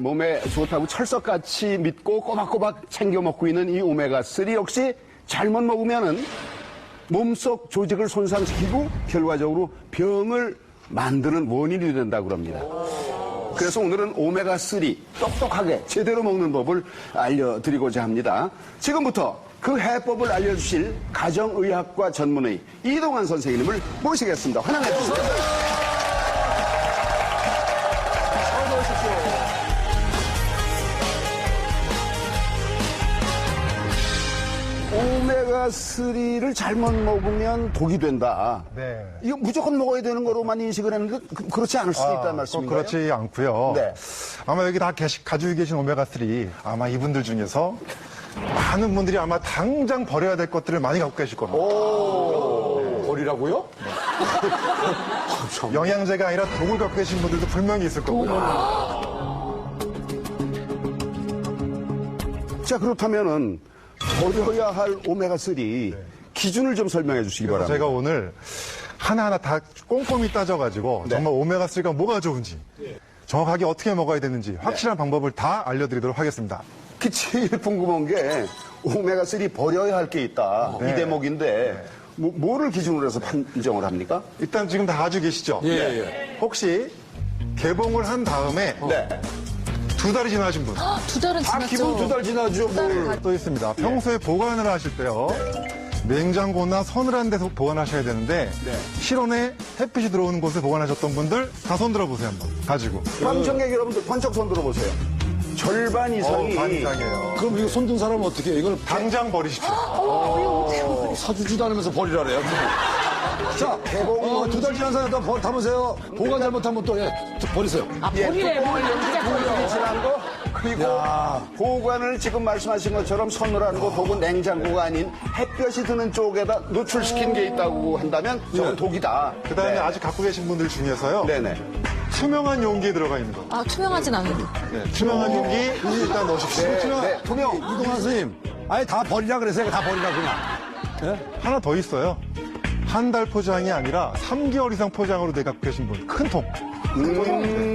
몸에 좋다고 철석같이 믿고 꼬박꼬박 챙겨 먹고 있는 이 오메가3 역시 잘못 먹으면은 몸속 조직을 손상시키고 결과적으로 병을 만드는 원인이 된다고 합니다. 그래서 오늘은 오메가3 똑똑하게 제대로 먹는 법을 알려드리고자 합니다. 지금부터 그 해법을 알려주실 가정의학과 전문의 이동환 선생님을 모시겠습니다. 환영해 주세요. 오 메가3를 잘못 먹으면 독이 된다. 네. 이거 무조건 먹어야 되는 거로만 인식을 했는데 그- 그렇지 않을 수도 있다는 꼭 말씀인가요? 그렇지 않고요. 네. 아마 여기 다 계시, 가지고 계신 오메가3 아마 이분들 중에서 많은 분들이 아마 당장 버려야 될 것들을 많이 갖고 계실 겁니다. 버리라고요? 영양제가 아니라 독을 갖고 계신 분들도 분명히 있을 거고요. 자 그렇다면은 버려야 할 오메가3 기준을 좀 설명해 주시기 바랍니다. 제가 오늘 하나하나 다 꼼꼼히 따져가지고 네. 정말 오메가3가 뭐가 좋은지 정확하게 어떻게 먹어야 되는지 확실한 방법을 다 알려드리도록 하겠습니다. 그 제일 궁금한 게 오메가3 버려야 할 게 있다 네. 이 대목인데 뭐, 뭐를 기준으로 해서 판정을 합니까? 일단 지금 다 가지고 계시죠? 예, 예. 혹시 개봉을 한 다음에 네. 두 달이 지나신 분 두 달은 아 지났죠. 기본 두 달 지나죠. 뭘. 또 있습니다. 평소에 보관을 하실 때요. 냉장고나 서늘한 데서 보관하셔야 되는데 네. 실온에 햇빛이 들어오는 곳에 보관하셨던 분들 다 손 들어보세요 한번 가지고 방청객 여러분들 번쩍 손 들어보세요. 절반 이상이 어, 반 이상이에요. 그럼 이거 손든 사람은 어떻게 해요? 이걸 당장 버리십시오. 사주지도 않으면서 버리라래요. 자, 어, 두달 지난 사람 또 버- 담으세요. 보관 잘못하면 또, 예, 또 버리세요. 아, 버리래, 버리래. 진짜 버리래. 지난 거 그리고 보관을 지금 말씀하신 것처럼 서늘한 곳 혹은 냉장고가 아닌 햇볕이 드는 쪽에다 노출시킨 게 있다고 한다면 저건 예. 독이다. 그 다음에 네. 아직 갖고 계신 분들 중에서요. 네네. 투명한 용기에 들어가 있는 거. 아, 투명하진 않은데. 네, 투명한 용기 일단 넣으십시오. 네, 투명. 이동환 선생님, 아예 다 버리라 그래서 다 버리라 그냥. 하나 더 있어요. 한 달 포장이 아니라 3개월 이상 포장으로 돼 갖고 계신 분. 큰 통.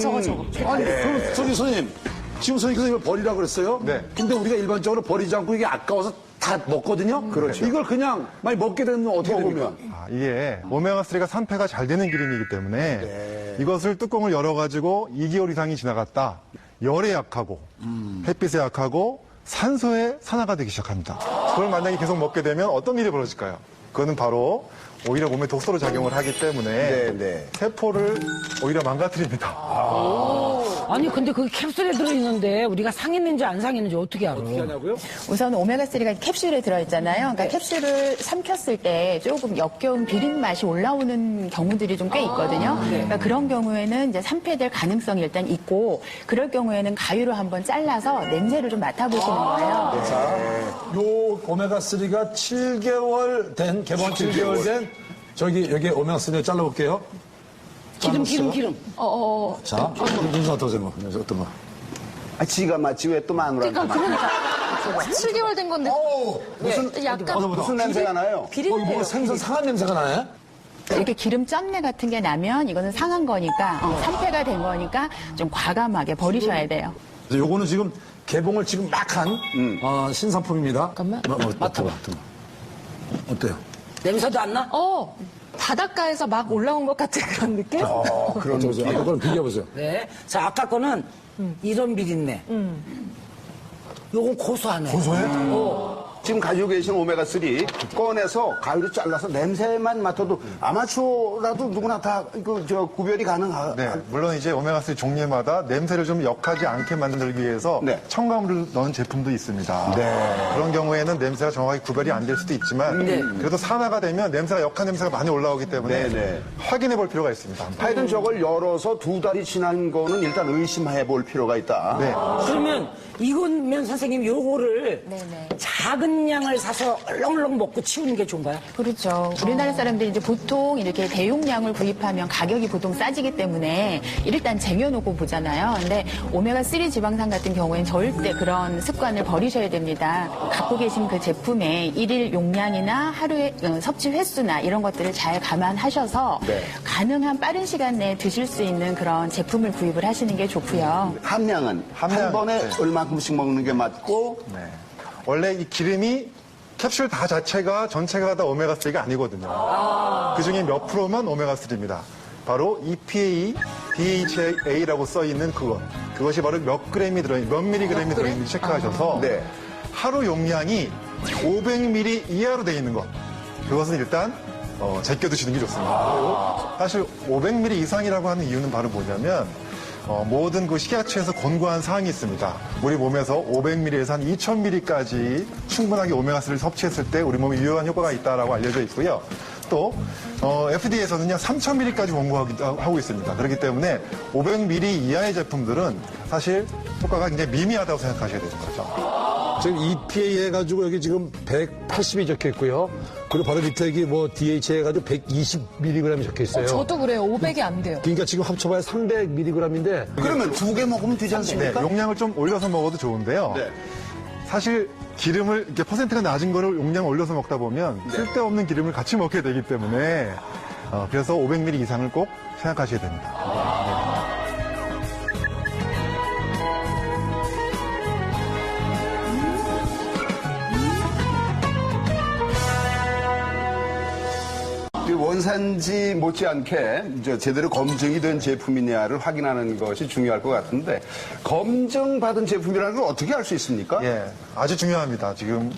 저거, 저거. 아니, 그럼 저기 선생님, 지금 선생님 이걸 버리라 그랬어요? 네. 근데 우리가 일반적으로 버리지 않고 이게 아까워서 다 먹거든요? 그렇죠. 이걸 그냥 많이 먹게 되면 어떻게 됩니까? 아, 이게 오메가3가 산패가 잘 되는 기름이기 때문에 네. 이것을 뚜껑을 열어가지고 2개월 이상이 지나갔다. 열에 약하고 음. 햇빛에 약하고 산소에 산화가 되기 시작합니다. 그걸 만약에 계속 먹게 되면 어떤 일이 벌어질까요? 그거는 바로 오히려 몸에 독소로 작용을 하기 때문에 네, 네. 세포를 오히려 망가뜨립니다. 아 니 근데 그 캡슐에 들어있는데 우리가 상했는지 안 상했는지 어떻게 알아? 하냐고요? 우선 오메가3가 캡슐에 들어있잖아요. 그러니까 캡슐을 삼켰을 때 조금 역겨운 비린 맛이 올라오는 경우들이 좀 꽤 있거든요. 그러니까 그런 경우에는 이제 산패될 가능성이 일단 있고, 그럴 경우에는 가위로 한번 잘라서 냄새를 좀 맡아보시는 거예요. 요 오메가3가 7개월 된, 개봉 7개월 된, 저기, 여기 오메가3를 잘라볼게요. 기름 기름 기름. 어, 어, 어. 자, 윤서 어떠세요? 뭐, 어떤 거? 아, 지가 맞지 왜또 마누라한테 그러니까, 그러니까. 7개월 된 건데. 무슨 약간. 무슨 냄새가 나요? 어, 이거 뭐 생선 상한 냄새가 나네? 이렇게 기름 짠내 같은 게 나면 이거는 상한 거니까, 어, 산패가 된 거니까 좀 과감하게 버리셔야 돼요. 그래서 요거는 지금 개봉을 지금 막한 어, 신상품입니다. 잠깐만. 뭐, 뭐, 맡아봐. 맡아봐. 어때요? 냄새도 안 나? 어, 바닷가에서 막 올라온 것 같은 그런 느낌? 어, 그런 거죠. 아까 거랑 비교해보세요. 네. 자 아까 거는 이런 비린내. 요건 고소하네. 고소해? 지금 가지고 계신 오메가3 꺼내서 가위로 잘라서 냄새만 맡아도 아마추어라도 누구나 다 그 저 구별이 가능하. 네, 물론 이제 오메가3 종류마다 냄새를 좀 역하지 않게 만들기 위해서 네. 첨가물을 넣은 제품도 있습니다. 그런 경우에는 냄새가 정확히 구별이 안 될 수도 있지만 네. 그래도 산화가 되면 냄새가 역한 냄새가 많이 올라오기 때문에 네, 네. 확인해 볼 필요가 있습니다. 한번. 하여튼 저걸 열어서 두 달이 지난 거는 일단 의심해 볼 필요가 있다. 네. 그러면 이건면 선생님 요거를 네네. 작은 큰 양을 사서 얼렁얼렁 먹고 치우는 게 좋은가요? 그렇죠. 우리나라 사람들이 이제 보통 이렇게 대용량을 구입하면 가격이 보통 싸지기 때문에 일단 쟁여놓고 보잖아요. 근데 오메가3 지방산 같은 경우에는 절대 그런 습관을 버리셔야 됩니다. 갖고 계신 그 제품의 일일 용량이나 하루의 어, 섭취 횟수나 이런 것들을 잘 감안하셔서 네. 가능한 빠른 시간 내에 드실 수 있는 그런 제품을 구입을 하시는 게 좋고요. 함량은 함량, 한 번에 네. 얼마큼씩 먹는 게 맞고 네. 원래 이 기름이 캡슐 다 자체가 전체가 다 오메가3가 아니거든요. 그 중에 몇 프로만 오메가3입니다. 바로 EPA, DHA라고 써 있는 그것. 그것이 바로 몇 그램이 들어있는, 몇 미리그램이 들어있는지 체크하셔서 네. 하루 용량이 500ml 이하로 되어 있는 것. 그것은 일단 어, 제껴 두시는 게 좋습니다. 사실 500ml 이상이라고 하는 이유는 바로 뭐냐면 어, 모든 그 식약처에서 권고한 사항이 있습니다. 우리 몸에서 500ml에서 한 2000ml까지 충분하게 오메가3를 섭취했을 때 우리 몸에 유효한 효과가 있다라고 알려져 있고요. 또 어, FDA에서는요 3000ml까지 권고하기도 하고 있습니다. 그렇기 때문에 500ml 이하의 제품들은 사실 효과가 굉장히 미미하다고 생각하셔야 되는 거죠. 지금 EPA 해가지고 여기 지금 180이 적혀 있고요. 그리고 바로 밑에 여기 뭐 DHA 해가지고 120mg이 적혀 있어요. 저도 그래요. 500이 안 돼요. 그러니까 지금 합쳐봐야 300mg인데 그러면 두 개 먹으면 되지 네, 않습니까? 용량을 좀 올려서 먹어도 좋은데요. 네. 사실 기름을 이렇게 퍼센트가 낮은 거를 용량 올려서 먹다 보면 쓸데없는 기름을 같이 먹게 되기 때문에 어, 그래서 500ml 이상을 꼭 생각하셔야 됩니다. 이 원산지 못지않게 이제 제대로 검증이 된 제품이냐를 확인하는 것이 중요할 것 같은데 검증받은 제품이라는 걸 어떻게 알 수 있습니까? 예, 아주 중요합니다. 지금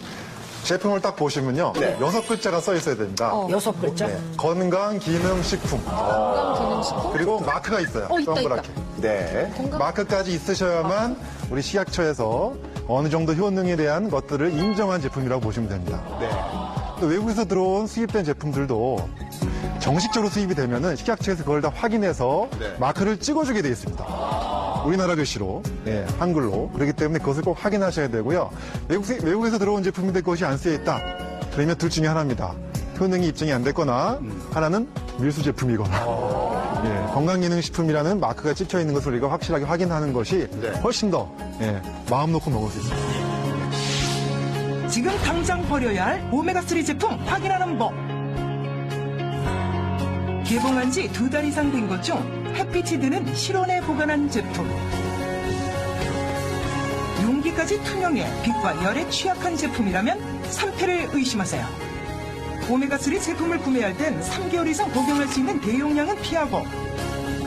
제품을 딱 보시면요. 네. 여섯 글자가 써 있어야 됩니다. 여섯 글자? 네, 건강 기능 식품. 건강 기능 식품? 그리고 마크가 있어요. 어, 있다, 동그랗게. 네. 마크까지 있으셔야만 우리 식약처에서 어느 정도 효능에 대한 것들을 인정한 제품이라고 보시면 됩니다. 네. 또 외국에서 들어온 수입된 제품들도 정식적으로 수입이 되면은 식약처에서 그걸 다 확인해서 네. 마크를 찍어주게 돼 있습니다. 우리나라 글씨로, 예, 한글로. 그렇기 때문에 그것을 꼭 확인하셔야 되고요. 외국, 외국 에서 들어온 제품인데 그것이 안 쓰여 있다. 그러면 둘 중에 하나입니다. 효능이 입증이 안 됐거나 하나는 밀수 제품이거나 예, 건강기능식품이라는 마크가 찍혀 있는 것을 우리가 확실하게 확인하는 것이 네. 훨씬 더 예, 마음 놓고 먹을 수 있습니다. 지금 당장 버려야 할 오메가3 제품 확인하는 법. 개봉한 지 두 달 이상 된 것중 햇빛이 드는 실온에 보관한 제품. 용기까지 투명해 빛과 열에 취약한 제품이라면 산패를 의심하세요. 오메가3 제품을 구매할 땐 3개월 이상 복용할 수 있는 대용량은 피하고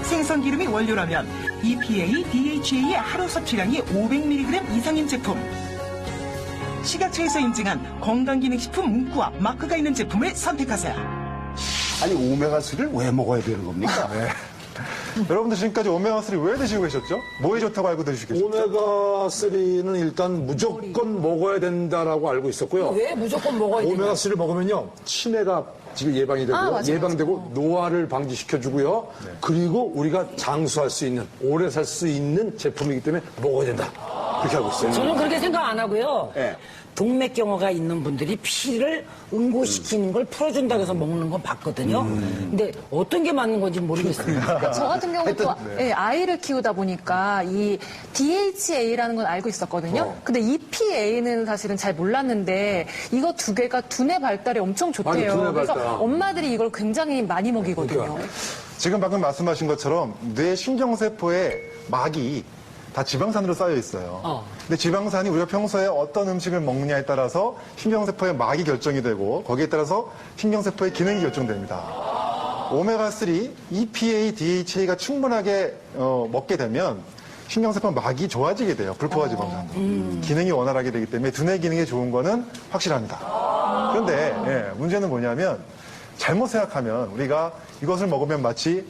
생선 기름이 원료라면 EPA, DHA의 하루 섭취량이 500mg 이상인 제품. 식약처에서 인증한 건강기능식품 문구와 마크가 있는 제품을 선택하세요. 아니 오메가3를 왜 먹어야 되는 겁니까? 네. 여러분들 지금까지 오메가3 왜 드시고 계셨죠? 뭐에 좋다고 알고 드시겠죠? 오메가3는 일단 무조건 먹어야 된다라고 알고 있었고요. 왜 무조건 먹어야 되냐? 오메가3를 먹으면요. 치매가 지금 예방이 되고 아, 맞아요, 예방되고 노화를 방지시켜주고요. 그리고 우리가 장수할 수 있는 오래 살 수 있는 제품이기 때문에 먹어야 된다. 그렇게 알고 있어요. 저는 그렇게 생각 안 하고요. 네. 동맥경화가 있는 분들이 피를 응고시키는 걸 풀어준다고 해서 먹는 건 봤거든요. 근데 어떤 게 맞는 건지 모르겠습니다. 저 같은 경우도 예, 아이를 키우다 보니까 이 DHA라는 건 알고 있었거든요. 근데 EPA는 사실은 잘 몰랐는데 이거 두 개가 두뇌 발달에 엄청 좋대요. 아니, 두뇌 그래서 발달. 엄마들이 이걸 굉장히 많이 먹이거든요. 지금 방금 말씀하신 것처럼 뇌 신경세포의 막이 다 지방산으로 쌓여 있어요. 근데 지방산이 우리가 평소에 어떤 음식을 먹느냐에 따라서 신경세포의 막이 결정이 되고 거기에 따라서 신경세포의 기능이 결정됩니다. 오메가3, EPA, DHA가 충분하게 어, 먹게 되면 신경세포 막이 좋아지게 돼요. 불포화 지방산. 기능이 원활하게 되기 때문에 두뇌 기능에 좋은 거는 확실합니다. 그런데 예, 문제는 뭐냐면 잘못 생각하면 우리가 이것을 먹으면 마치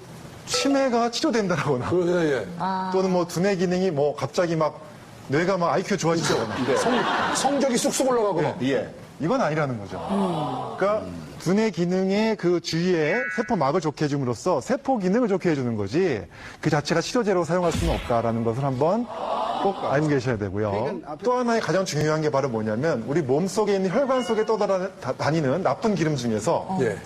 치매가 치료된다거나 그, 예, 예. 또는 뭐 두뇌 기능이 뭐 갑자기 막 뇌가 막 IQ 좋아진다거나 성, 성적이 쑥쑥 올라가고 막. 예. 이건 아니라는 거죠. 그러니까 두뇌 기능의 그 주위에 세포막을 좋게 해줌으로써 세포 기능을 좋게 해주는 거지 그 자체가 치료제로 사용할 수는 없다라는 것을 한번 꼭 알고 계셔야 되고요. 또 하나의 가장 중요한 게 바로 뭐냐면 우리 몸 속에 있는 혈관 속에 떠다니는 나쁜 기름 중에서 예.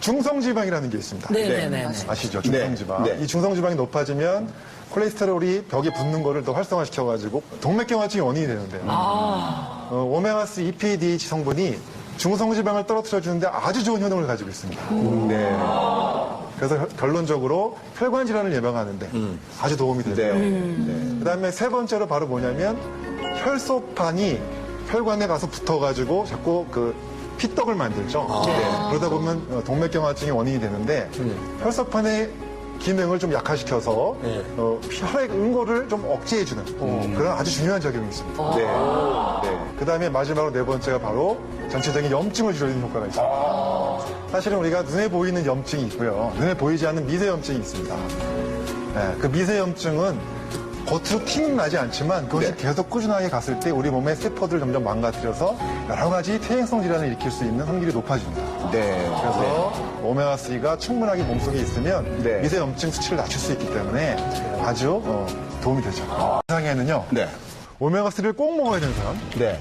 중성지방이라는 게 있습니다. 네네네. 아시죠? 네. 중성지방. 네. 이 중성지방이 높아지면 콜레스테롤이 벽에 붙는 거를 더 활성화시켜가지고 동맥경화증의 원인이 되는데요. 어, 오메가3 EPDH 성분이 중성지방을 떨어뜨려주는데 아주 좋은 효능을 가지고 있습니다. 네. 그래서 혈- 결론적으로 혈관 질환을 예방하는데 아주 도움이 네. 되고요. 네. 그다음에 세 번째로 바로 뭐냐면 혈소판이 혈관에 가서 붙어가지고 자꾸 그 피떡을 만들죠. 네. 그러다 보면 어, 동맥경화증의 원인이 되는데 혈소판의 기능을 좀 약화시켜서 네. 어, 혈액 응고를 좀 억제해주는 그런 아주 중요한 작용이 있습니다. 네. 네. 그 다음에 마지막으로 네 번째가 바로 전체적인 염증을 줄여주는 효과가 있습니다. 사실은 우리가 눈에 보이는 염증이 있고요. 눈에 보이지 않는 미세 염증이 있습니다. 네, 그 미세 염증은 겉으로 티는 나지 않지만 그것이 네. 계속 꾸준하게 갔을 때 우리 몸의 세포들을 점점 망가뜨려서 여러 가지 퇴행성 질환을 일으킬 수 있는 확률이 높아집니다. 네. 그래서 오메가3가 충분하게 몸속에 있으면 네. 미세 염증 수치를 낮출 수 있기 때문에 아주 어, 도움이 되죠. 세상에는요. 네. 오메가3를 꼭 먹어야 되는 사람, 네.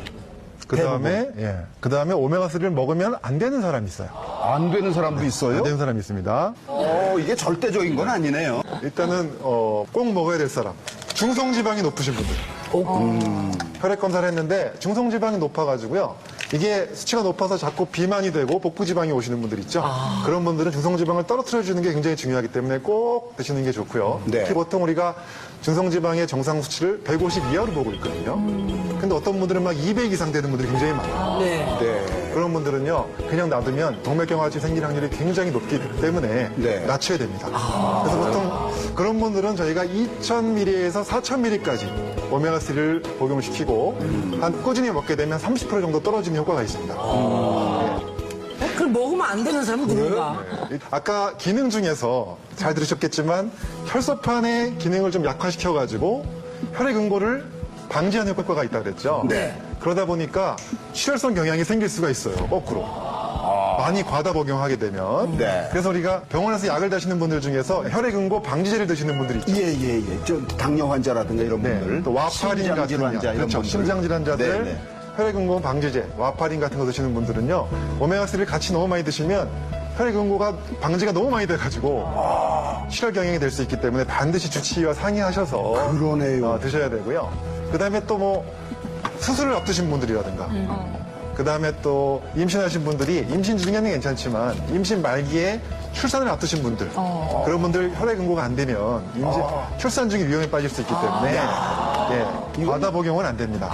그 다음에, 예. 그 다음에 오메가3를 먹으면 안 되는 사람이 있어요. 안 되는 사람도 있어요? 안 되는 사람이 있습니다. 어, 이게 절대적인 건 아니네요. 일단은, 어, 꼭 먹어야 될 사람. 중성지방이 높으신 분들. 음. 혈액 검사를 했는데 중성지방이 높아가지고요. 이게 수치가 높아서 자꾸 비만이 되고 복부지방이 오시는 분들 있죠. 그런 분들은 중성지방을 떨어뜨려 주는 게 굉장히 중요하기 때문에 꼭 드시는 게 좋고요. 네. 특히 보통 우리가 중성지방의 정상 수치를 150 이하로 보고 있거든요. 근데 어떤 분들은 막 200 이상 되는 분들이 굉장히 많아요. 네. 네. 그런 분들은요, 그냥 놔두면 동맥경화증 생길 확률이 굉장히 높기 때문에 네. 낮춰야 됩니다. 그래서 보통 그런 분들은 저희가 2000ml에서 4000ml까지 오메가3를 복용을 시키고 한 꾸준히 먹게 되면 30% 정도 떨어지는 효과가 있습니다. 어, 그걸 먹으면 안 되는 사람은 누군가? 아까 기능 중에서 잘 들으셨겠지만 혈소판의 기능을 좀 약화시켜가지고 혈액 응고를 방지하는 효과가 있다 그랬죠. 네. 그러다 보니까 출혈성 경향이 생길 수가 있어요. 거꾸로. 많이 과다 복용하게 되면. 네. 그래서 우리가 병원에서 약을 드시는 분들 중에서 혈액 응고 방지제를 드시는 분들이 있죠. 예, 예, 예. 저 당뇨 환자라든가 이런 네. 분들. 또 와파린 같은 질환자 환자, 이런 그렇죠. 분들. 심장 질환자들 네, 네. 혈액 응고 방지제, 와파린 같은 거 드시는 분들은요. 오메가3를 같이 너무 많이 드시면 혈액 응고가 방지가 너무 많이 돼가지고 실혈 경향이 될 수 있기 때문에 반드시 주치의와 상의하셔서 그러네요. 어, 드셔야 되고요. 그 다음에 또 뭐 수술을 앞두신 분들이라든가. 그 다음에 또 임신하신 분들이 임신 중에는 괜찮지만 임신 말기에 출산을 앞두신 분들. 그런 분들 혈액 응고가 안 되면 임신, 출산 중에 위험에 빠질 수 있기 때문에. 예, 과다 복용은 안 됩니다.